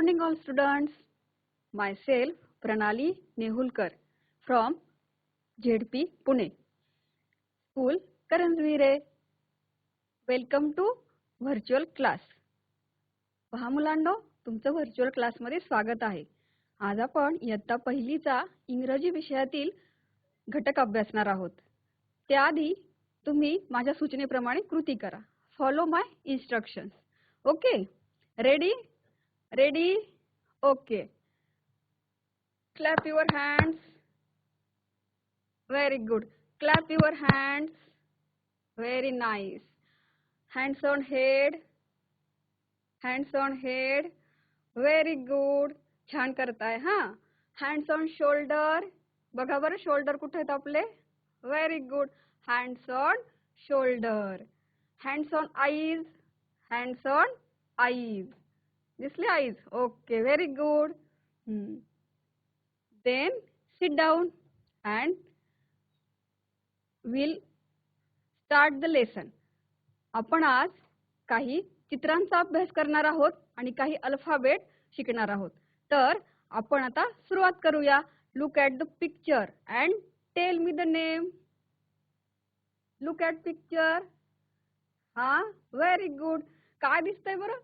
Good morning, all students. Myself, Pranali Nehulkar from ZP Pune. School Karanjvire. Welcome to virtual class पहा मुलांनो तुमचं virtual क्लासमध्ये स्वागत आहे. आज आपण इयत्ता पहिलीचा इंग्रजी विषयातील घटक अभ्यासणार आहोत. त्याआधी तुम्ही माझ्या सूचनेप्रमाणे कृती करा. Follow my instructions okay ready ready okay clap your hands very good clap your hands very nice hands on head hands on head very good छान करताय हा हँड्स ऑन शोल्डर बघा बरं शोल्डर कुठे आहेत आपले? Very good hands on shoulder hands on eyes hands on eyes दिसले eyes okay very good then sit down and will start the lesson आपण आज काही चित्रांचा अभ्यास करणार आहोत आणि काही अल्फाबेट शिकणार आहोत. तर आपण आता सुरुवात करूया. Look at the picture and tell me the name look at picture हा व्हेरी गुड काय दिसतंय बरं?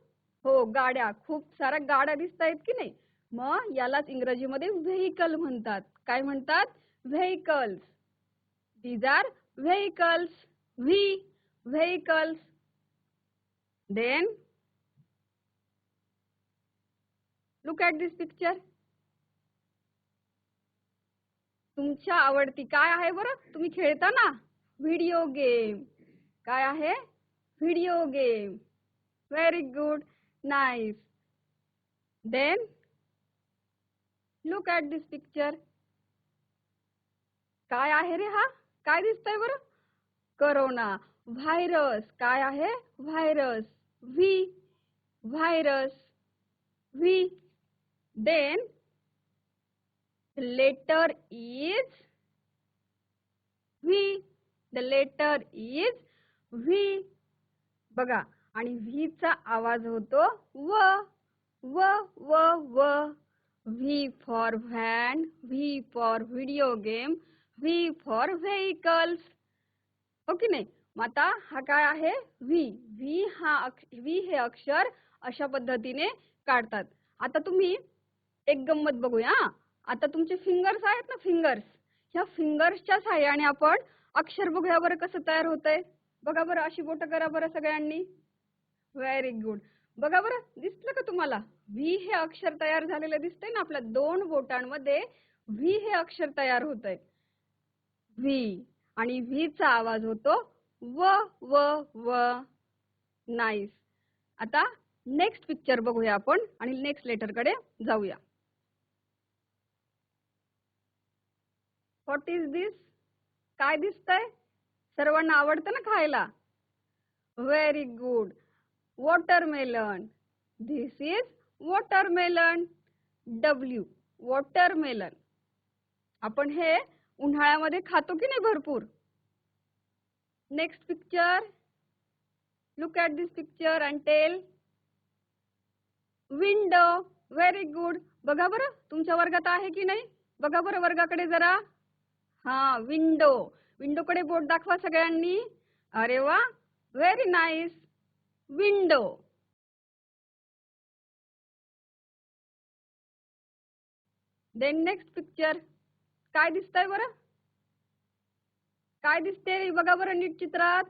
हो गाड्या. खूप साऱ्या गाड्या दिसत आहेत की नाही? मग यालाच इंग्रजीमध्ये व्हेकल म्हणतात. काय म्हणतात? Vehicles these are vehicles V vehicles then look at this picture तुमच्या आवडती काय आहे बरं? तुम्ही खेळता ना? व्हिडिओ गेम काय आहे? Video game very good nice then look at this picture काय आहे रे हा? काय दिसतंय बरं? करोना व्हायरस काय आहे? Virus V virus V then letter is V the letter is V बघा. आणि व्ही चा आवाज होतो व व व व. V for van V for video game V for vehicles okay हो की नाही? मग आता हा काय आहे? व्ही व्ही हा व्ही हे अक्षर अशा पद्धतीने काढतात. आता तुम्ही एक गंमत बघूया आता तुमचे फिंगर्स आहेत ना फिंगर्स ह्या फिंगर्सच्या साह्याने आपण अक्षर बघूया बरं कसं तयार होतंय. बघा बरं अशी बोट करा बरं सगळ्यांनी. व्हेरी गुड बघा बरं दिसलं का तुम्हाला? व्ही हे अक्षर तयार झालेलं दिसतंय ना आपल्या दोन बोटांमध्ये. व्ही हे अक्षर तयार होत आहे व्ही आणि व्ही चा आवाज होतो व व व. नाईस आता नेक्स्ट पिक्चर बघूया आपण आणि नेक्स्ट लेटरकडे जाऊया. व्हॉट इज दिस काय दिसतंय? सर्वांना आवडतं ना खायला. Very good watermelon. This is watermelon. W Watermelon. आपण हे उन्हाळ्यामध्ये खातो की नाही भरपूर? Next picture look at this picture and tell window very good बघा बरं तुमच्या वर्गात आहे की नाही? बघा बरं वर्गाकडे जरा. हा विंडो विंडोकडे बोट दाखवा सगळ्यांनी. अरे वा very nice window. Then next picture काय दिसतंय बरं? काय दिसते बघा बरं नीट चित्रात.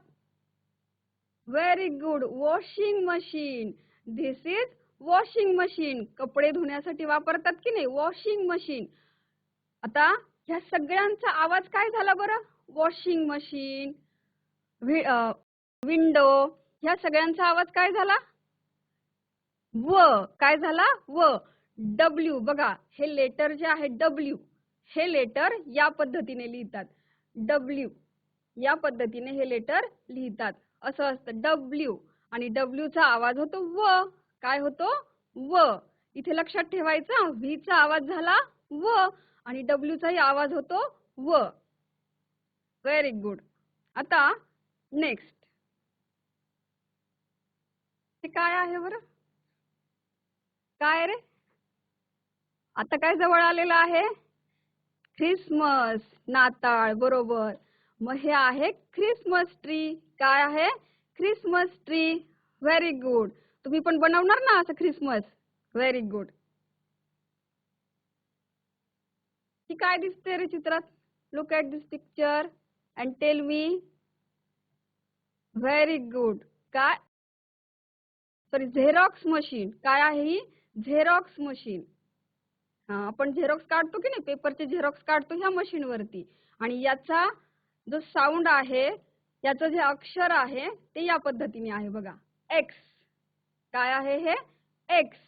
Very good washing machine this is washing machine कपडे धुण्यासाठी वापरतात की नाही? वॉशिंग मशीन आता ह्या सगळ्यांचा आवाज काय झाला बरं? वॉशिंग मशीन विंडो ह्या सगळ्यांचा आवाज काय झाला? व. काय झाला? व. डब्ल्यू बघा हे लेटर जे आहे डब्ल्यू हे लेटर या पद्धतीने लिहितात. डब्ल्यू या पद्धतीने हे लेटर लिहितात. असं असतं डब्ल्यू आणि डब्ल्यू चा आवाज होतो व. काय होतो? व. इथे लक्षात ठेवायचा व्ही चा आवाज झाला व आणि डब्ल्यूचाही आवाज होतो व. व्हेरी गुड आता नेक्स्ट ते काय आहे बरं? काय रे? आता काय जवळ आलेलं आहे? ख्रिसमस नाताळ बरोबर. मग हे आहे ख्रिसमस ट्री. काय आहे? Christmas tree. व्हेरी गुड तुम्ही पण बनवणार ना असं ख्रिसमस? व्हेरी गुड ही काय दिसते रे चित्रात? Look at this picture and tell me very good काय? सॉरी झेरॉक्स मशीन काय आहे ही? झेरॉक्स मशीन आपण झेरॉक्स काढतो की नाही? पेपरचे झेरॉक्स काढतो ह्या मशीनवरती आणि याचा जो साऊंड आहे याचं जे अक्षर आहे ते या पद्धतीने आहे बघा. एक्स काय आहे हे? एक्स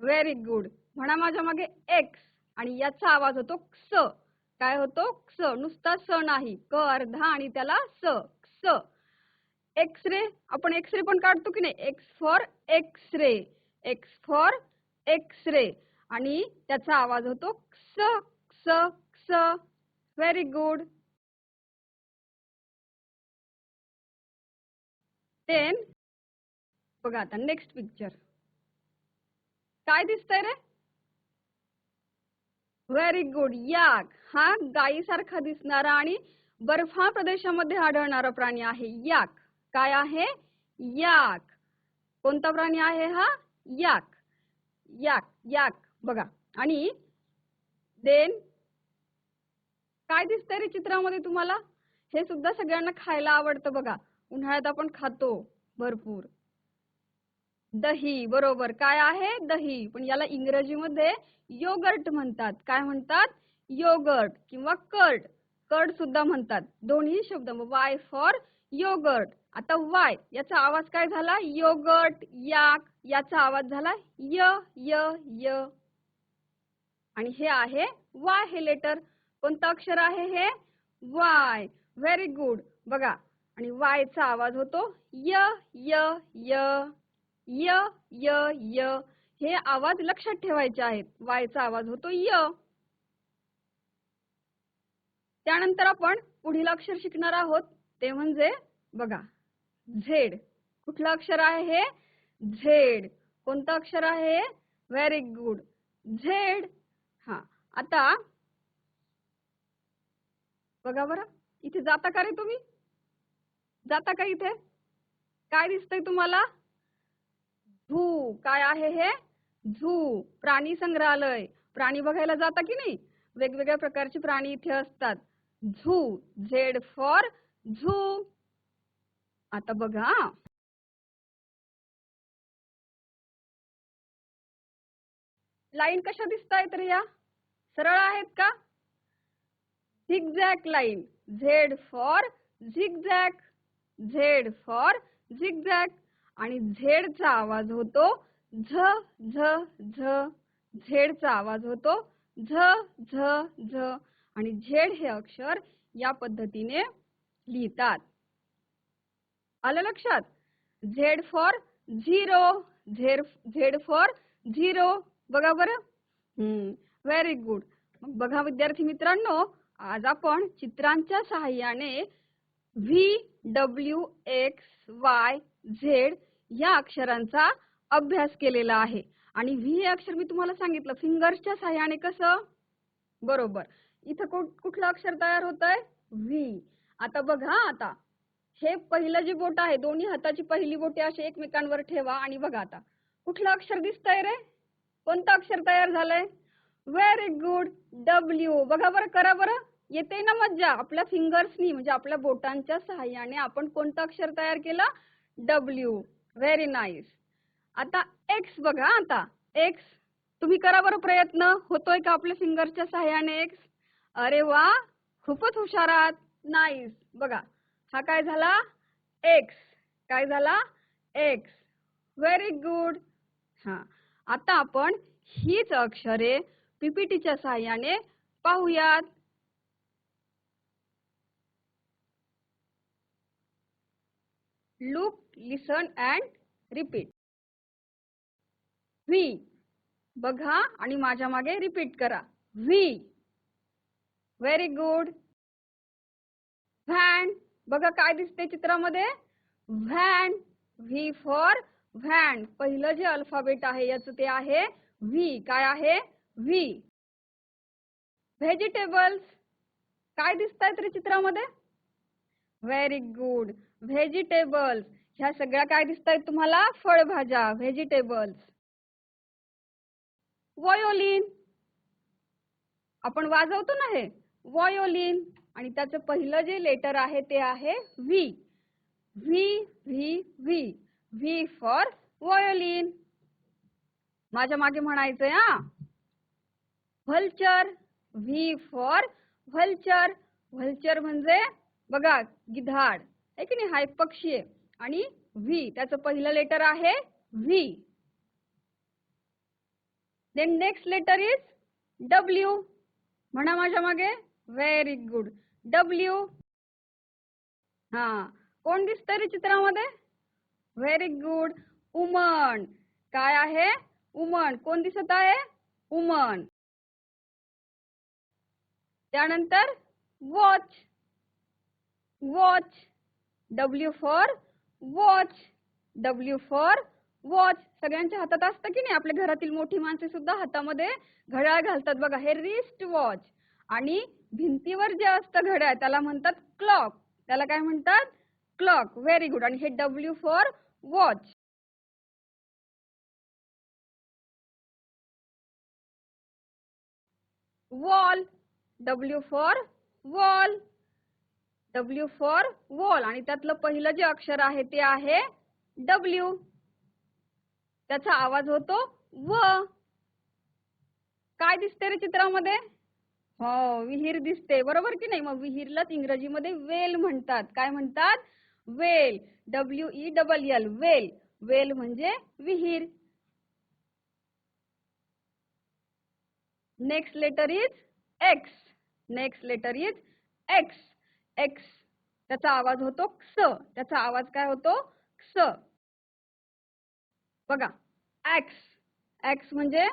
व्हेरी गुड म्हणा माझ्या मागे एक्स आणि याचा आवाज होतो क्स काय होतो? क्स नुसता स नाही. क अर्धा आणि त्याला स. क्स एक्स रे आपण एक्स रे पण काढतो की नाही? X for X ray X for X ray आणि त्याचा आवाज होतो क्स क्स क्स. व्हेरी गुड देन बघा आता नेक्स्ट पिक्चर काय दिसतंय रे? व्हेरी गुड याक हा गायीसारखा दिसणारा आणि बर्फा प्रदेशामध्ये आढळणारा प्राणी आहे. याक काय आहे? याक. कोणता प्राणी आहे हा? याक. याक याक. बघा. आणि देन काय दिसतंय रे चित्रामध्ये तुम्हाला? हे सुद्धा सगळ्यांना खायला आवडतं बघा. उन्हाळ्यात आपण खातो भरपूर. दही बरोबर. काय आहे? दही. पण याला इंग्रजीमध्ये योगर्ट म्हणतात. काय म्हणतात? योगर्ट किंवा कर्ड कर्ड सुद्धा म्हणतात. दोन्ही शब्द. Y for yogurt. आता वाय याचा आवाज काय झाला? योगर्ट याक याचा आवाज झाला य य य. आणि हे आहे वाय हे लेटर. कोणतं अक्षर आहे हे? वाय. व्हेरी गुड बघा. आणि वायचा आवाज होतो य य य. य य य. हे आवाज लक्षात ठेवायचे आहेत. वायचा आवाज होतो य. त्यानंतर आपण पुढील अक्षर शिकणार आहोत. ते म्हणजे बघा. झेड. कुठलं अक्षर आहे? हे झेड. कोणतं अक्षर आहे? Very good Z. हा. आता बघा बरं. इथे जाता का रे तुम्ही? जाता का इथे? काय दिसतंय तुम्हाला? झू. काय आहे हे? झू. प्राणी संग्रहालय. प्राणी बघायला जाता की नाही? वेगवेगळ्या प्रकारचे प्राणी इथे असतात. झू. Z for zoo. आता बघा लाईन कशा दिसत आहेत रिया या? सरळ आहेत का? Zigzag line. Z for zigzag Z for zigzag आणि झेडचा आवाज होतो झ झ झ. झेडचा आवाज होतो झ झ झ. आणि झेड हे अक्षर या पद्धतीने लिहितात. आलं लक्षात? Z for zero Z Z for zero. बघा बरं. हम्म व्हेरी गुड मग बघा विद्यार्थी मित्रांनो आज आपण चित्रांच्या सहाय्याने V W X Y Z या अक्षरांचा अभ्यास केलेला आहे. आणि व्ही हे अक्षर मी तुम्हाला सांगितलं फिंगर्सच्या सहाय्याने कसं? बरोबर. इथं कुठ- कुठलं अक्षर तयार होत आहे व्ही आता बघा आता. हे पहिलं जे बोट आहे दोन्ही हाताची पहिली बोटे अशी एकमेकांवर ठेवा आणि बघा आता. कुठलं अक्षर दिसतंय रे? कोणतं अक्षर तयार झालंय? व्हेरी गुड डब्ल्यू बघा बरं करा बरं. येते ना मज्जा. आपल्या फिंगर्सनी म्हणजे आपल्या बोटांच्या सहाय्याने आपण कोणतं अक्षर तयार केलं? डब्ल्यू व्हेरी नाईस आता एक्स बघा आता एक्स तुम्ही करा बरं प्रयत्न. होतोय का आपल्या फिंगरच्या सहाय्याने एक्स अरे वा खूपच हुशार आहात. नाईस बघा. हा काय झाला? एक्स काय झाला? एक्स व्हेरी गुड हा. आता आपण हीच अक्षरे पीपीटीच्या सहाय्याने पाहूयात. Look listen and repeat V बघा आणि माझ्या मागे रिपीट करा. व्ही व्हेरी गुड व्हॅन बघा काय दिसते चित्रामध्ये. व्हॅन व्ही फॉर व्हॅन पहिलं जे अल्फाबेट आहे याचं ते आहे व्ही काय आहे? व्ही व्हेजिटेबल्स काय दिसत आहेत रे चित्रामध्ये? व्हेरी गुड व्हेजिटेबल्स ह्या सगळ्या काय दिसत आहेत तुम्हाला? फळभाज्या व्हेजिटेबल्स वयोलिन आपण वाजवतो ना हे? वयोलिन आणि त्याचं पहिलं जे लेटर आहे ते आहे V V V V V for violin माझ्या मागे म्हणायचंय हा. Vulture V for vulture vulture म्हणजे बघा गिधाड. आहे की नाही? हा एक पक्षी आहे. आणि व्ही त्याचं पहिलं लेटर आहे V then next letter is W म्हणा माझ्या मागे. व्हेरी गुड डब्ल्यू हा. कोण दिसतंय रे चित्रामध्ये? व्हेरी गुड उमन काय आहे? उमन कोण दिसत आहे? उमन त्यानंतर watch watch W for watch W for watch सगळ्यांच्या हातात असतं की नाही? आपल्या घरातील मोठी माणसे सुद्धा हातामध्ये घड्याळ घालतात. बघा हे रिस्ट वॉच आणि भिंतीवर जे असतं घड्याळ त्याला म्हणतात क्लॉक त्याला काय म्हणतात? क्लॉक व्हेरी गुड आणि हे W for watch wall W for wall W for wall आणि त्यातलं पहिलं जे अक्षर आहे ते आहे डब्ल्यू त्याचा आवाज होतो व. काय दिसते रे चित्रामध्ये? हो विहीर दिसते. बरोबर की नाही? मग विहीरलाच इंग्रजीमध्ये वेल म्हणतात. काय म्हणतात? Well. W E double L well. Well म्हणजे विहीर. Next letter is X next letter is X X त्याचा आवाज होतो क्स त्याचा आवाज काय होतो? क्स बघा. एक्स एक्स म्हणजे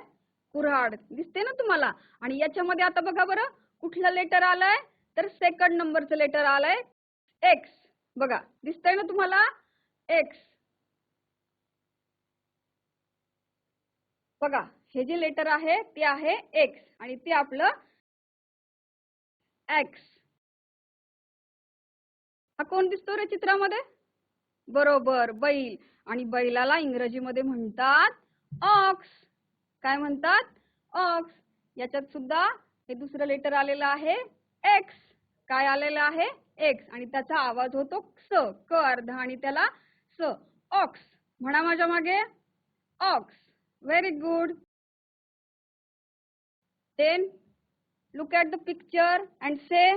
कुऱ्हाड दिसते ना तुम्हाला? आणि याच्यामध्ये आता बघा बरं कुठलं लेटर आलंय? तर सेकंड नंबरचं लेटर आलंय एक्स बघा दिसतंय ना तुम्हाला? एक्स बघा हे जे लेटर आहे ते आहे एक्स आणि ते आपलं एक्स हा कोण दिसतो रे चित्रामध्ये? बरोबर बैल. आणि बैलाला इंग्रजीमध्ये म्हणतात ऑक्स काय म्हणतात? ऑक्स याच्यात सुद्धा हे दुसरं लेटर आलेलं आहे एक्स काय आलेलं आहे? एक्स आणि त्याचा आवाज होतो स क अर्धा आणि त्याला स. ऑक्स म्हणा माझ्या मागे. Ox very good then look at the picture and say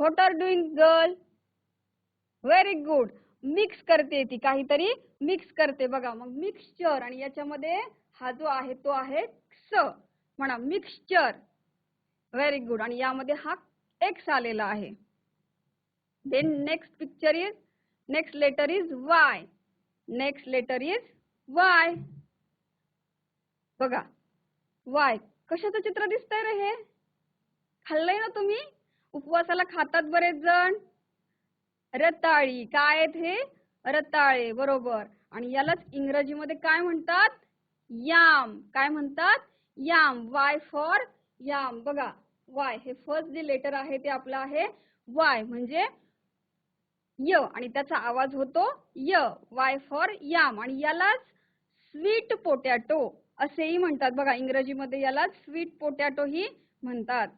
what are doing girl? Very good mix करते ती काहीतरी मिक्स करते. बघा मग मिक्सचर आणि याच्यामध्ये हा जो आहे तो आहे स म्हणा मिक्सचर व्हेरी गुड आणि यामध्ये हा एक्स आलेला आहे. Then next picture is next letter is Y next letter is Y बघा वाय कशाचं चित्र दिसतंय रे हे? खाल्लंय ना तुम्ही? उपवासाला खातात बरेच जण. रताळी. काय आहेत हे? रताळे. बरोबर. आणि यालाच इंग्रजीमध्ये काय म्हणतात? याम. काय म्हणतात? याम. Y for yam. बघा. वाय हे फर्स्ट जे लेटर आहे ते आपलं आहे वाय म्हणजे य. आणि त्याचा आवाज होतो य. Y for yam. आणि यालाच स्वीट पोटॅटो असेही म्हणतात. बघा इंग्रजीमध्ये याला स्वीट पोटॅटो ही म्हणतात.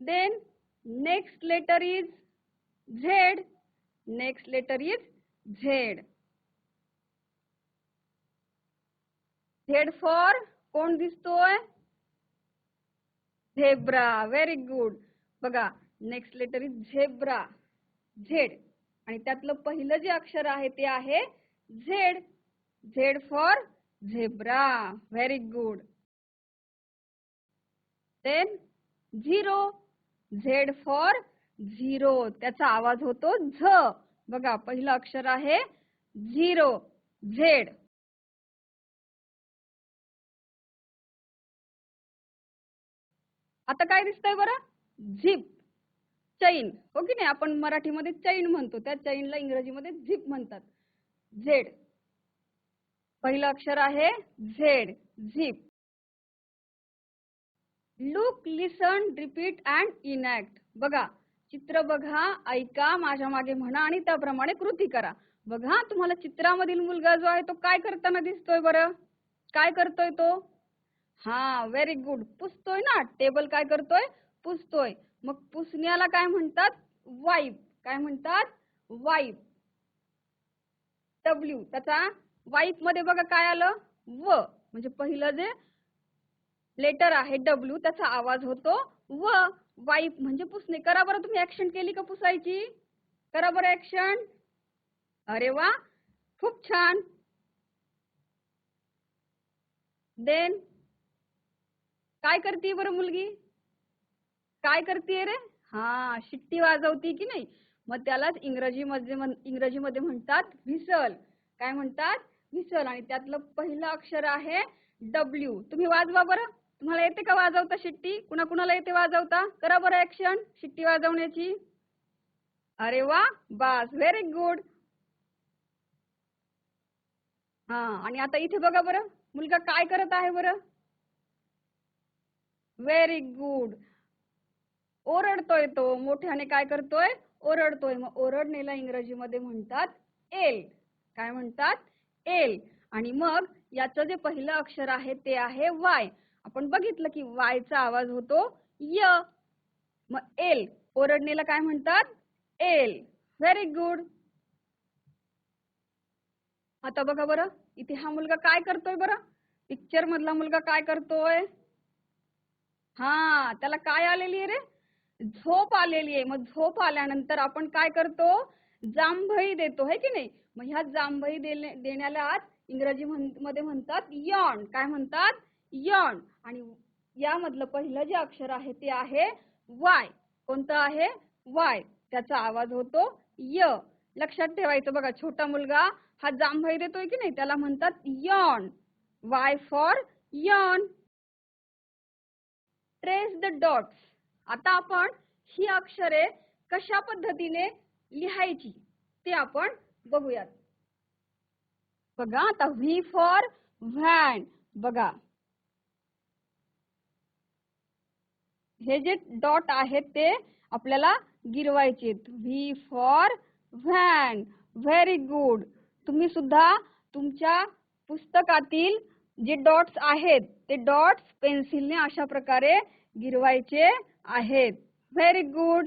Then next letter is Z next letter is Z Z for कोण दिसतोय? झेब्रा व्हेरी गुड बघा next letter is zebra Z आणि त्यातलं पहिलं जे अक्षर आहे ते आहे Z Z for zebra very good then zero Z for zero. त्याचा आवाज होतो झ. बघा पहिलं अक्षर आहे झिरो. झेड. आता काय दिसतंय बरं? झिप. चैन. हो की नाही? आपण मराठीमध्ये चैन म्हणतो. त्या चैनला इंग्रजीमध्ये झिप म्हणतात. झेड. पहिलं अक्षर आहे Z. Zip. Look listen repeat and enact बघा चित्र बघा ऐका माझ्या मागे म्हणा आणि त्याप्रमाणे कृती करा. बघा तुम्हाला चित्रामधील मुलगा जो आहे तो काय करताना दिसतोय बरं? काय करतोय तो? हा व्हेरी गुड पुसतोय ना? टेबल काय करतोय? पुसतोय. मग पुसण्याला काय म्हणतात? वाईप काय म्हणतात? वाईप डब्ल्यू त्याचा वाईपमध्ये बघा काय आलं? व म्हणजे पहिलं जे लेटर आहे डब्ल्यू त्याचा आवाज होतो व वाईप म्हणजे पुसणे. करा बरं तुम्ही ऍक्शन केली का पुसायची? करा बरं ऍक्शन अरे वा खूप छान. देन काय करते बरं मुलगी? काय करते रे? हा शिट्टी वाजवती की नाही? मग त्यालाच इंग्रजीमध्ये इंग्रजीमध्ये म्हणतात व्हिसल. काय म्हणतात? व्हिसल. आणि त्यातलं पहिलं अक्षर आहे डब्ल्यू तुम्ही वाजवा बरं. तुम्हाला येते का वाजवता शिट्टी? कुणा कुणाला येते वाजवता? करा बरं ऍक्शन शिट्टी वाजवण्याची. अरे वा बास. व्हेरी गुड हा आणि आता इथे बघा बरं. मुलगा काय करत आहे बरं? व्हेरी गुड ओरडतोय तो. मोठ्याने काय करतोय? ओरडतोय. मग ओरडणेला इंग्रजीमध्ये म्हणतात एल. काय म्हणतात? एल. आणि मग याचं जे पहिलं अक्षर आहे ते आहे वाय. आपण बघितलं की वायचा आवाज होतो य. मग एल. ओरडणेला काय म्हणतात? एल. व्हेरी गुड आता बघा बरं इथे हा मुलगा काय करतोय बरं? पिक्चर मधला मुलगा काय करतोय? हा त्याला काय आलेली आहे रे? झोप आलेली आहे. मग झोप आल्यानंतर आपण काय करतो? जांभई देतो है की नाही? मग ह्या जांभई देण्याला देण्याला इंग्रजी मध्ये म्हणतात यॉन. काय म्हणतात? यॉन. आणि यामधलं पहिलं जे अक्षर आहे ते आहे वाय. कोणतं आहे? वाय. त्याचा आवाज होतो य. लक्षात ठेवायचं बघा छोटा मुलगा हा जांभई देतोय की नाही? त्याला म्हणतात yawn. Y for yawn. Trace the dots आता आपण ही अक्षरे कशा पद्धतीने लिहायची ते आपण बघूयात. बघा आता व्ही फॉर व्हॅन बघा हे जे डॉट आहेत ते आपल्याला गिरवायचे V for van very good तुम्ही सुद्धा तुमच्या पुस्तकातील जे डॉट्स आहेत ते डॉट्स पेन्सिलने अशा प्रकारे गिरवायचे आहेत. व्हेरी गुड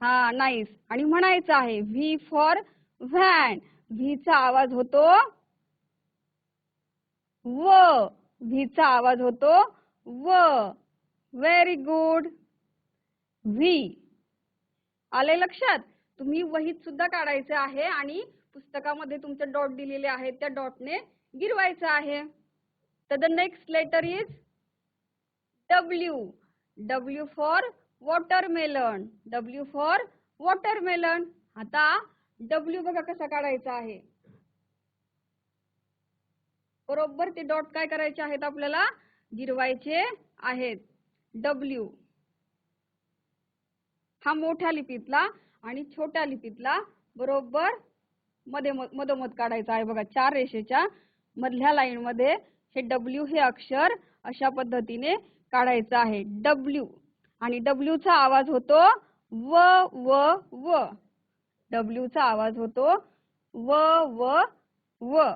हा नाईस आणि म्हणायचं आहे व्ही फॉर व्हॅन व्हीचा आवाज होतो व. व्हीचा आवाज होतो व. व्हेरी गुड व्ही आले लक्षात? तुम्ही वहीत सुद्धा काढायचे आहे आणि पुस्तकामध्ये तुमचे डॉट दिलेले आहेत त्या डॉटने गिरवायचं आहे. तर the next letter is W W for watermelon W for watermelon आता डब्ल्यू बघा कसा काढायचा आहे. बरोबर ते डॉट काय करायचे आहेत आपल्याला? गिरवायचे आहेत. डब्ल्यू हा मोठ्या लिपीतला आणि छोट्या लिपीतला बरोबर मध्ये मधोमध काढायचा आहे. बघा चार रेषेच्या मधल्या लाईन मध्ये हे डब्ल्यू हे अक्षर अशा पद्धतीने काढायचं आहे. डब्ल्यू आणि डब्ल्यू चा आवाज होतो व व व. डब्ल्यू चा आवाज होतो व व व.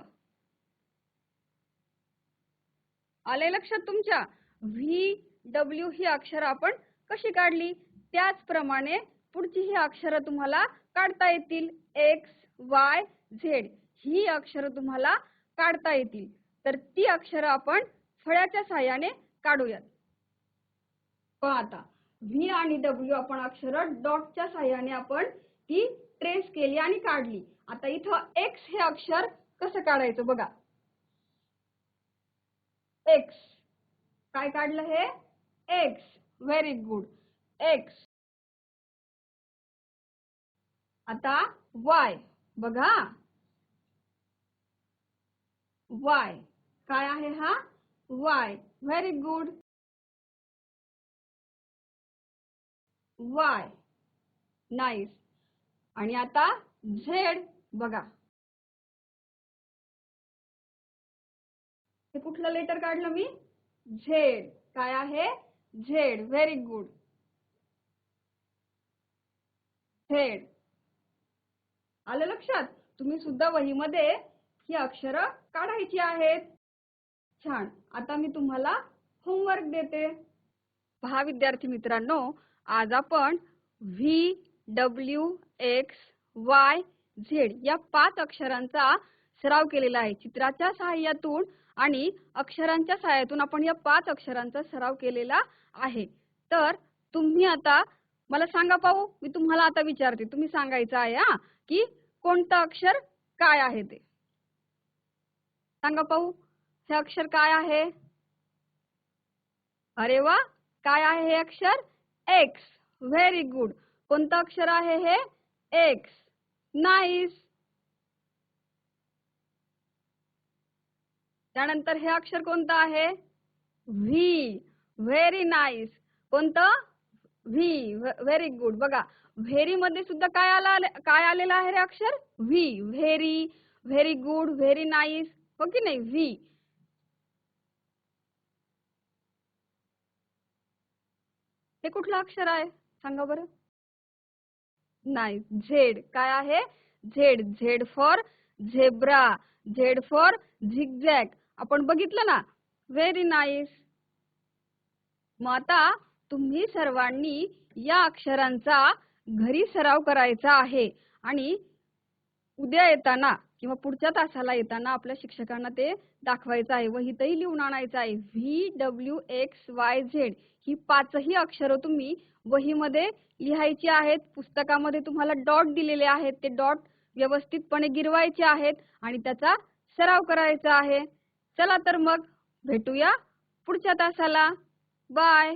आले लक्षात तुमच्या? व्ही डब्ल्यू ही अक्षर आपण कशी काढली? त्याचप्रमाणे पुढची ही अक्षर तुम्हाला काढता येतील. एक्स वाय झेड ही अक्षर तुम्हाला काढता येतील. तर ती अक्षर आपण फळ्याच्या साह्याने काढूयात. आता. व्ही आणि डब्ल्यू आपण अक्षर डॉटच्या साह्याने आपण ती ट्रेस केली आणि काढली. आता इथं एक्स हे अक्षर कसं काढायचं बघा. एक्स काय काढलं हे? एक्स व्हेरी गुड एक्स आता वाय बघा. वाय काय आहे हा? Y very good Y nice आणि आता झेड बघा. हे कुठलं लेटर काढलं मी? झेड काय आहे? Z very good. झेड. आलं लक्षात? तुम्ही सुद्धा वहीमध्ये ही अक्षरं काढायची आहेत. छान. आता मी तुम्हाला होमवर्क देते. पहा विद्यार्थी मित्रांनो आज आपण V W X Y Z या पाच अक्षरांचा सराव केलेला आहे. चित्राच्या सहाय्यातून आणि अक्षरांच्या सहाय्यातून आपण या पाच अक्षरांचा सराव केलेला आहे. तर तुम्ही आता मला सांगा पाहू मी तुम्हाला आता विचारते. तुम्ही सांगायचं आहे हा की कोणतं अक्षर काय आहे ते? सांगा पाहू हे अक्षर काय आहे? अरे वा काय आहे हे अक्षर? एक्स व्हेरी गुड कोणतं अक्षर आहे हे? एक्स नाईस त्यानंतर हे अक्षर कोणतं आहे? व्ही व्हेरी नाईस कोणतं? व्ही व्हेरी गुड बघा व्हेरी मध्ये सुद्धा काय आला काय आलेलं आहे रे अक्षर? V very very good very nice हो की नाही? व्ही हे कुठलं अक्षर आहे? सांगा बरं. नाही झेड काय आहे? Z Z for zebra Z for zigzag आपण बघितलं ना? व्हेरी नाईस मग आता तुम्ही सर्वांनी या अक्षरांचा घरी सराव करायचा आहे. आणि उद्या येताना किंवा पुढच्या तासाला येताना आपल्या शिक्षकांना ते दाखवायचं आहे वहीतही लिहून आणायचं आहे. V W X Y Z ही पाचही अक्षरं तुम्ही वहीमध्ये लिहायची आहेत. पुस्तकामध्ये तुम्हाला डॉट दिलेले आहेत. ते डॉट व्यवस्थितपणे गिरवायचे आहेत आणि त्याचा सराव करायचा आहे. चला तर मग भेटूया पुढच्या तासाला. बाय